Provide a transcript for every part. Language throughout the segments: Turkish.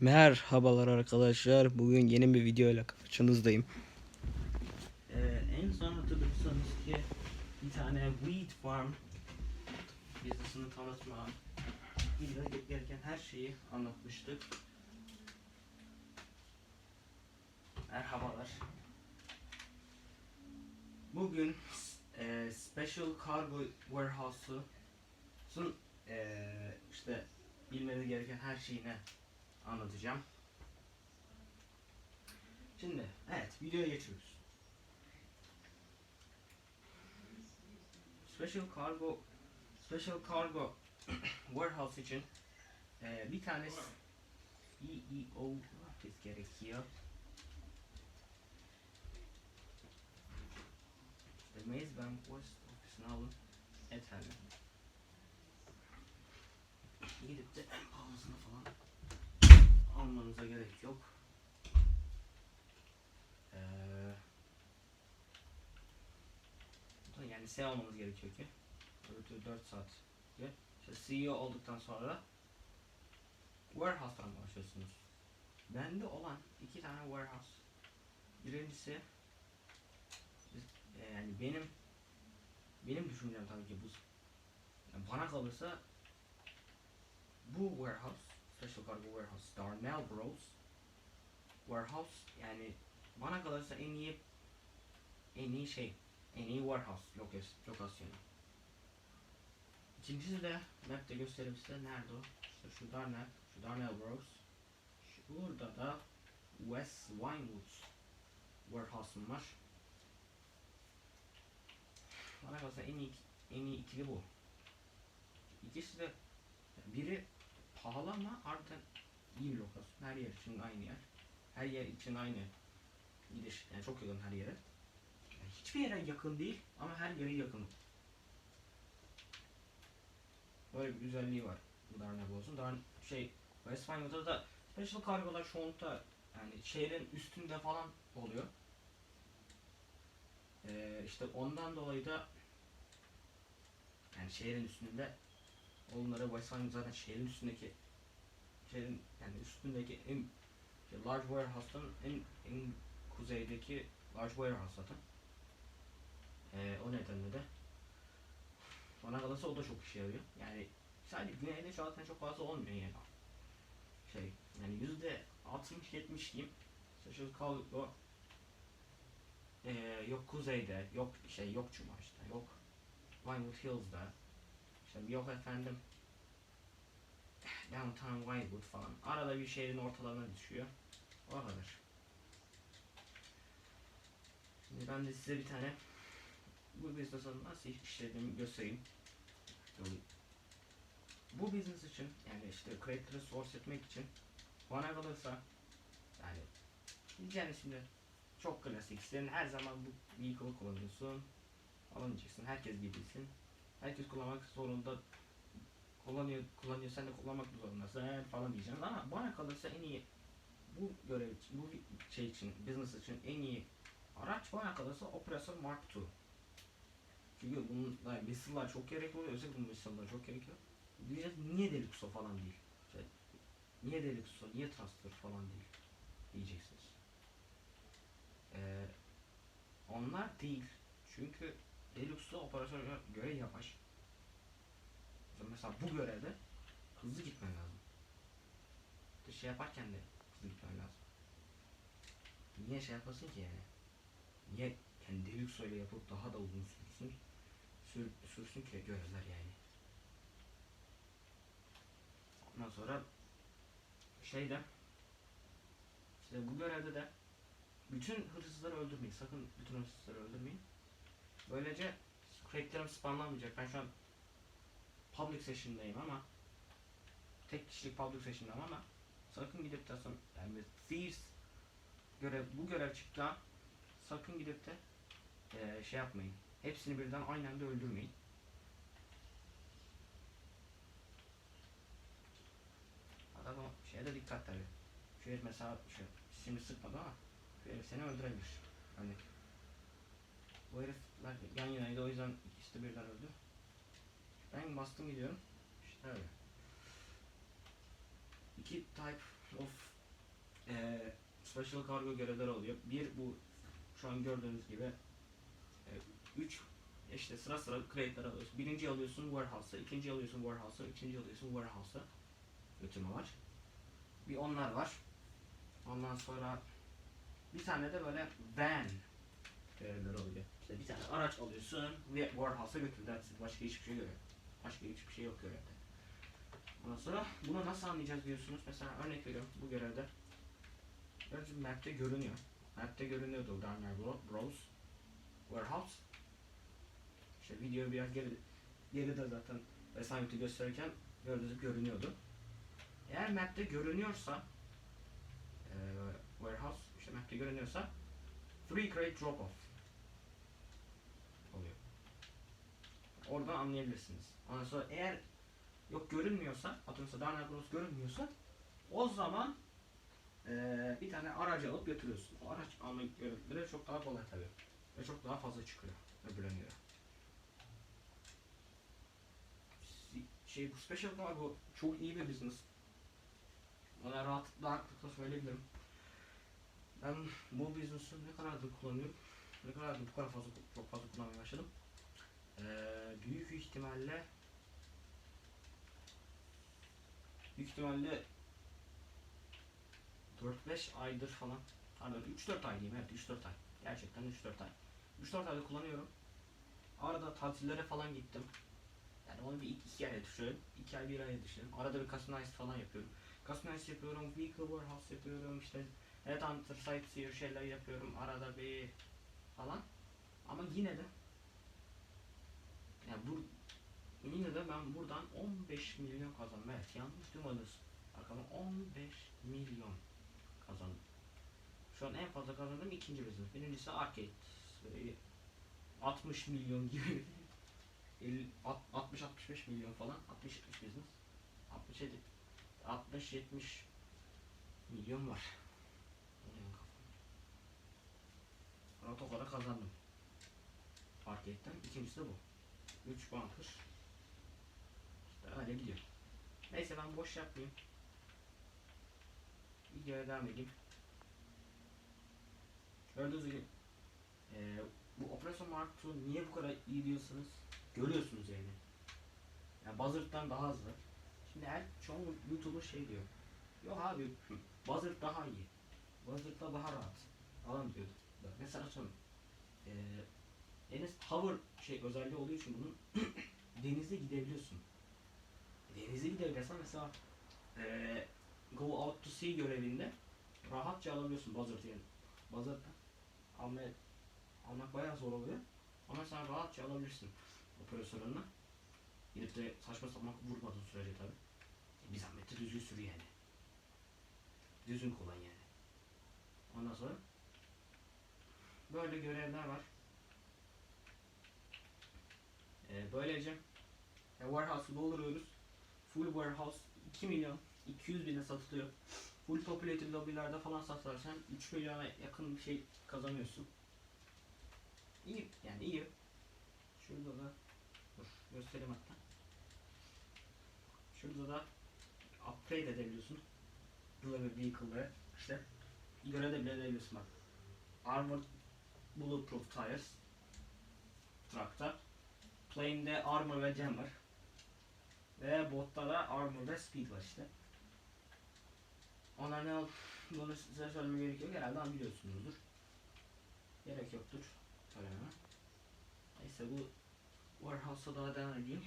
Merhabalar arkadaşlar. Bugün yeni bir video ile karşınızdayım. Ee, en son hatırlıyorsanız ki bir tane wheat farm business'ını tanıtma videoda gereken her şeyi anlatmıştık. Merhabalar. Bugün e, Special Cargo Warehouse'un e, işte bilmeniz gereken her şeyini anlatacağım. Şimdi evet videoya geçiyoruz. Special Cargo Special Cargo Warehouse için e, bir tane EEO ofis gerekiyor. İşte Maze Bank West ofisini alın. Yeterli. Gidip de almanıza gerek yok. Eee yani şey almanız gerekiyor ki öbür 4 saat. İşte CEO olduktan sonra warehouse'tan başlıyorsunuz. Bende olan iki tane warehouse. Birincisi e, yani benim benim düşüncem tabii ki bu. Yani bana kalırsa bu warehouse Special Cargo Warehouse Darnell Bros Warehouse yani bana kalırsa en iyi en iyi şey en iyi warehouse lokas- lokasyonu. İkincisi de map'te göstereyim size nerede o? İşte şu Darnell, şu Darnell Bros. Şurada da West Winewood warehouse'um var. Bana kalırsa en iyi en iyi ikili bu. İkisi de biri pahalı ama ardından iyi bir lokasyon. Her yer için aynı yer. Her yer için aynı gidiş. Yani çok yakın her yere. Yani hiçbir yere yakın değil ama her yere yakın. Böyle bir güzelliği var bu Darnell olsun. Darn şey West Vinewood'da da special kargolar çoğunlukla yani şehrin üstünde falan oluyor. Ee, işte ondan dolayı da yani şehrin üstünde onlara West Vinewood zaten şehrin üstündeki şehrin yani üstündeki en işte large warehouse'tan en en kuzeydeki large warehouse zaten. Ee, o nedenle de bana kalırsa o da çok işe yarıyor. Yani sadece güneyde zaten çok fazla olmuyor yani. Şey yani yüzde 60-70 diyeyim. Special Cargo ee, yok kuzeyde, yok şey yok Cuma işte, yok Vinewood Hills'da, işte yok efendim Downtown Vinewood falan. Arada bir şehrin ortalarına düşüyor. O kadar. Şimdi ben de size bir tane bu business'ın nasıl işlediğimi göstereyim. Bu business için yani işte creator'ı source etmek için bana kalırsa yani diyeceğiniz şimdi çok klasik. Senin her zaman bu vehicle'ı kullanıyorsun. Alamayacaksın. Herkes gibisin. Herkes kullanmak zorunda kullanıyor, kullanıyor sen de kullanmak zorundasın falan diyeceğim ama bana kalırsa en iyi bu görev için, bu şey için, business için en iyi araç bana kalırsa Operator Mark II. Çünkü bunun da misillar çok gerekli oluyor. Özellikle bu misillar çok gerekiyor. Diyeceğiz niye Deluxo falan değil? İşte, niye Deluxo, niye Transfer falan değil? Diyeceksiniz. Ee, onlar değil. Çünkü Deluxo operatöre göre yavaş. Mesela bu görevde hızlı gitmen lazım. Bir şey yaparken de hızlı gitmen lazım. Niye şey yapasın ki yani? Niye kendi Deluxo ile yapıp daha da uzun sürsün? Sür, sürsün ki görevler yani. Ondan sonra şeyde işte bu görevde de bütün hırsızları öldürmeyin. Sakın bütün hırsızları öldürmeyin. Böylece cracklerim spamlanmayacak. Ben şu an public session'dayım ama tek kişilik public session'dayım ama sakın gidip de son yani thieves görev bu görev çıktı sakın gidip de eee, şey yapmayın. Hepsini birden aynı anda öldürmeyin. Adam şeye de dikkat tabi. Şu herif mesela şu, şimdi sıkmadı ama şu herif seni öldürebilir. Hani bu herifler yan yanaydı o yüzden ikisi de birden öldü. Ben bastım gidiyorum. İşte öyle. İki type of eee special cargo görevler oluyor. Bir bu şu an gördüğünüz gibi 3 işte sıra sıra crate'ler alıyorsun. Birinci alıyorsun warehouse'a, ikinci alıyorsun warehouse'a, üçüncü alıyorsun warehouse'a götürme var. Bir onlar var. Ondan sonra bir tane de böyle van görevler oluyor. İşte bir tane araç alıyorsun ve warehouse'a götür. Başka hiçbir şey yok. Başka hiçbir şey yok görevde. Ondan sonra bunu nasıl anlayacağız diyorsunuz. Mesela örnek veriyorum bu görevde. Önce map'te görünüyor. Map'te görünüyordu Daniel Bro- Bros. Warehouse. İşte video biraz geri, geride zaten assignment'ı gösterirken gördüğünüz görünüyordu. Eğer map'te görünüyorsa eee warehouse işte map'te görünüyorsa free crate drop off oluyor. Oradan anlayabilirsiniz. Ondan sonra eğer yok görünmüyorsa atıyorum Daniel Bros görünmüyorsa o zaman eee, bir tane aracı alıp götürüyorsun. O araç alma görevleri çok daha kolay tabii. Ve çok daha fazla çıkıyor öbürlerine göre. Şey bu special cargo çok iyi bir business. Ona rahatlıkla rahatlıkla söyleyebilirim. Ben bu business'ı ne kadardır kullanıyorum? Ne kadardır bu kadar fazla çok fazla kullanmaya başladım. Ee, büyük ihtimalle büyük ihtimalle 4-5 aydır falan. Pardon 3-4 ay diyeyim evet 3-4 ay. Gerçekten 3-4 ay. 3-4 aydır kullanıyorum. Arada tatillere falan gittim. Yani onu bir 2 ay düşünüyorum. 2 ay 1 ay düşünüyorum. Arada bir customize falan yapıyorum. Customize yapıyorum, vehicle warehouse yapıyorum, işte headhunter sightseer şeyler yapıyorum. Arada bir falan. Ama yine de yani bu yine de ben buradan 15 milyon kazandım. Evet yanlış duymadınız. Bakalım 15 milyon kazandım. Şu an en fazla kazandığım ikinci business. Birincisi arcade. Böyle 60 milyon gibi. 60-65 milyon falan. 60-70 business. 67 60-70 milyon var. Rahat o kadar kazandım. Arcade'den. İkincisi de bu. 3 banker. İşte öyle gidiyor. Neyse ben boş yapmayayım. Videoya devam edeyim. Gördüğünüz gibi eee bu Operation Mark II niye bu kadar iyi diyorsanız görüyorsunuz yani. Yani Buzzard'dan daha hızlı. Şimdi her çoğu YouTuber şey diyor. Yok abi Buzzard daha iyi. Buzzard'da daha rahat. Falan diyordu. Bak Mesela son eee deniz hover şey özelliği olduğu için bunun denize gidebiliyorsun. Denize gidebilirsen mesela eee Go Out to Sea görevinde rahatça alabiliyorsun Buzzard'ı yani. Buzzard'da almaya, almak bayağı zor oluyor. Ama sen rahatça alabilirsin operasyonunu. Gidip de saçma sapan vurmadığın sürece tabi. Bir zahmet de düzgün sür yani. Düzgün kullan yani. Ondan sonra böyle görevler var. Ee, böylece e, warehouse'u dolduruyoruz. Full warehouse 2 milyon 200 bine satılıyor. Full populated lobilerde falan satarsan 3 milyona yakın bir şey kazanıyorsun. İyi yani iyi. Şurada da dur göstereyim hatta. Şurada da upgrade edebiliyorsun. Delivery vehicle'ları işte görev bile edebiliyorsun bak. Armored Bulletproof Tires Truck'ta Plane'de Armor ve Jam var. Ve botta da Armor ve Speed var işte. Onlar ne olduğunu size söylemem gerek yok. Herhalde biliyorsunuzdur. Gerek yoktur söylememe. Neyse bu Warehouse'a daha devam edeyim.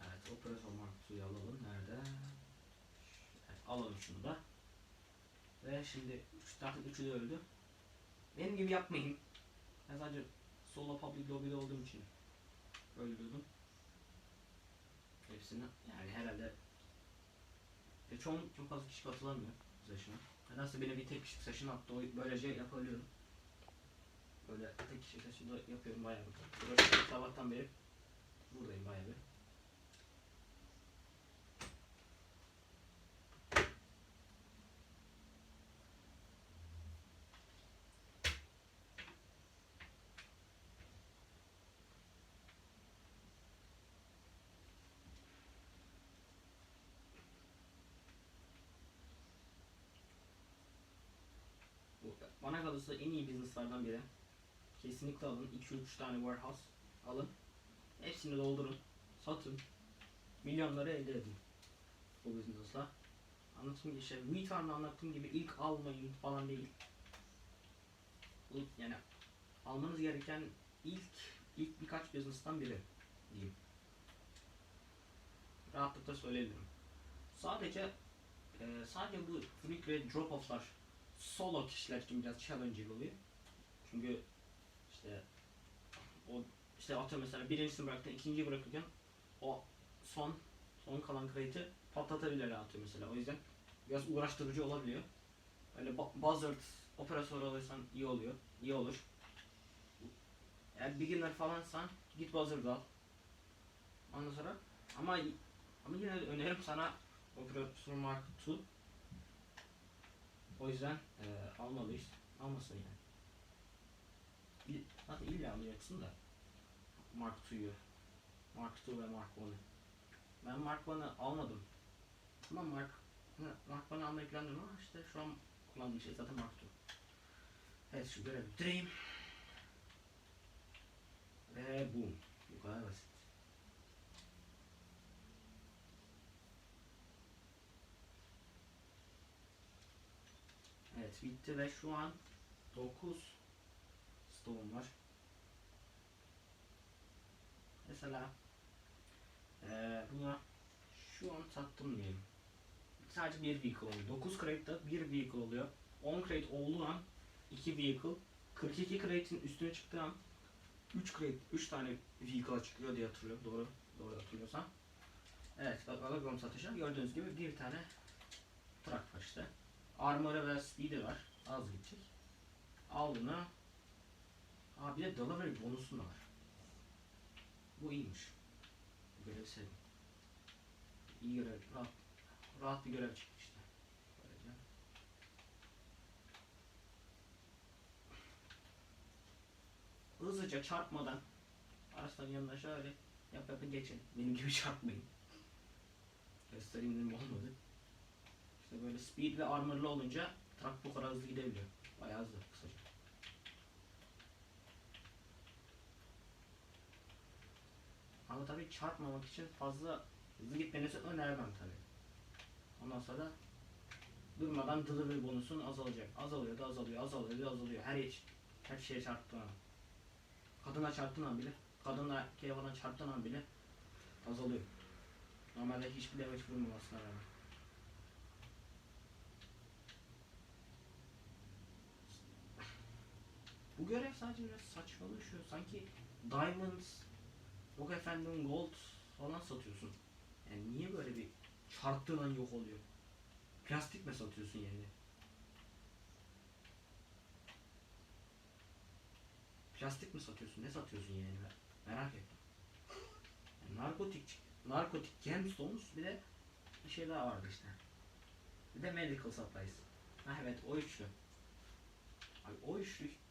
Evet, operasyon mark suyu alalım. Nerede? Evet, alalım şunu da. Ve şimdi üç, artık üçü de öldü. Benim gibi yapmayın. Ben sadece solo public lobby'de olduğum için öldürdüm. Hepsini yani herhalde e, çok, çok fazla kişi katılamıyor session'a. Nedense beni bir tek kişi session attı. Böylece yapabiliyorum. Böyle tek kişi session'da yapıyorum bayağı bir. Sabahtan beri buradayım bayağı bir. Bana kalırsa en iyi businesslardan biri. Kesinlikle alın. 2-3 tane warehouse alın. Hepsini doldurun. Satın. Milyonları elde edin. Bu business'la. Anlatım işte Vitar'da anlattığım gibi ilk almayın falan değil. İlk yani almanız gereken ilk ilk birkaç business'tan biri diyeyim. Rahatlıkla söyleyebilirim. Sadece e, sadece bu freak ve drop off'lar solo kişiler için biraz challenging oluyor. Çünkü işte o işte atıyorum mesela birincisini bıraktın, ikinciyi bırakırken o son son kalan crate'i patlatabilirler atıyor mesela. O yüzden biraz uğraştırıcı olabiliyor. Öyle bu- buzzard operatör alırsan iyi oluyor. iyi olur. Eğer beginner falansan git buzzard al. Ondan sonra ama ama yine de önerim sana operatör mark 2 o yüzden e, almalıyız. Almasın yani. İl, zaten illa alacaksın da Mark II'yu. Mark II ve Mark 1'ı. Ben Mark 1'ı almadım. Ama Mark Mark 1'ı almayı planlıyorum ama işte şu an kullandığım şey zaten Mark II. Evet şu görevi bitireyim. Ve boom. Bu kadar basit. Evet bitti ve şu an 9 stone var. Mesela eee buna şu an sattım diyelim. Sadece bir vehicle oluyor. 9 crate'da bir vehicle oluyor. 10 crate olduğu an 2 vehicle. 42 crate'in üstüne çıktığı an 3 crate, 3 tane vehicle çıkıyor diye hatırlıyorum. Doğru, doğru hatırlıyorsam. Evet, bak bakalım satışa. Gördüğünüz gibi bir tane truck var işte. Armor'ı ve speed'i var. Az gidecek. Al bunu. Aa bir de delivery bonusu da var. Bu iyiymiş. Bu görevi sevdim. İyi görev. Rahat, rahat bir görev çıktı işte. Böylece. Hızlıca çarpmadan araçların yanına şöyle yap yapın geçin. Benim gibi çarpmayın. Göstereyim dedim olmadı. İşte böyle speed ve armorlı olunca truck bu kadar hızlı gidebiliyor. Bayağı hızlı kısaca. Ama tabii çarpmamak için fazla hızlı gitmenizi önermem tabii. Ondan sonra durmadan delivery bonusun azalacak. Azalıyor da azalıyor, azalıyor da azalıyor. Her iş, her şeye çarptığın an. Kadına çarptığın an bile, kadınla erkeğe falan çarptığın an bile azalıyor. Normalde hiçbir damage vurmamasına rağmen. Bu görev sadece biraz saçmalaşıyor. Sanki diamonds, yok efendim gold falan satıyorsun. Yani niye böyle bir çarptığın yok oluyor? Plastik mi satıyorsun yani? Plastik mi satıyorsun? Ne satıyorsun yani? Merak ettim. Yani narkotik, narkotik gemstones bir de bir şey daha vardı işte. Bir de medical supplies. Ha evet o üçlü. Abi o üçlü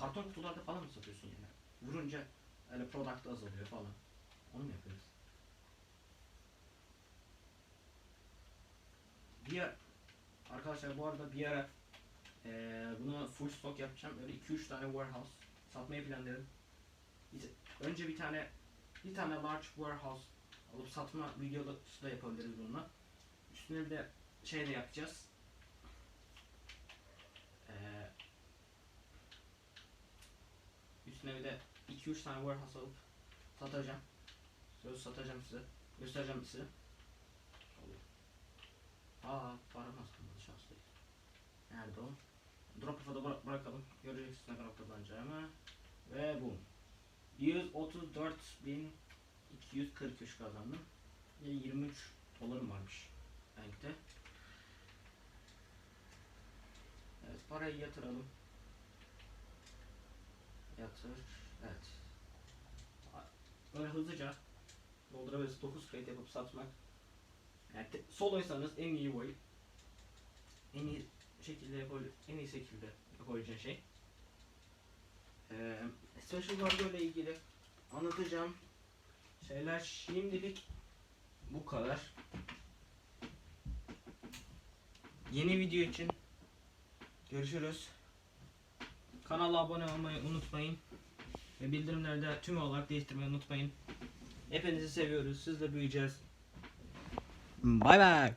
karton kutularda falan mı satıyorsun yani? Vurunca öyle product azalıyor falan. Onu mu yapıyoruz? Bir arkadaşlar bu arada bir ara eee bunu full stock yapacağım. Öyle 2-3 tane warehouse satmayı. Bir- önce bir tane bir tane large warehouse alıp satma videosu da yapabiliriz bununla. Üstüne de şey de yapacağız. Üstüne bir de 2-3 tane warehouse alıp satacağım. Söz satacağım size. Göstereceğim size. Aa param kalmadı şanslıyız. Nerede o? Drop off'a bıra- bırakalım. Göreceksiniz ne kadar kazanacağımı. Ve boom. 134.243 kazandım. Ve 23 dolarım varmış bankte. Evet parayı yatıralım. Yatır. Evet. Böyle hızlıca doldurabiliriz. 9 crate yapıp satmak. Yani soloysanız en iyi boy. En iyi şekilde yapabil en iyi şekilde yapabileceğin şey. Ee, Special Cargo ile ilgili anlatacağım şeyler şimdilik bu kadar. Yeni video için Görüşürüz. Kanala abone olmayı unutmayın. Ve bildirimleri de tüm olarak değiştirmeyi unutmayın. Hepinizi seviyoruz. Sizle büyüyeceğiz. Bay bay.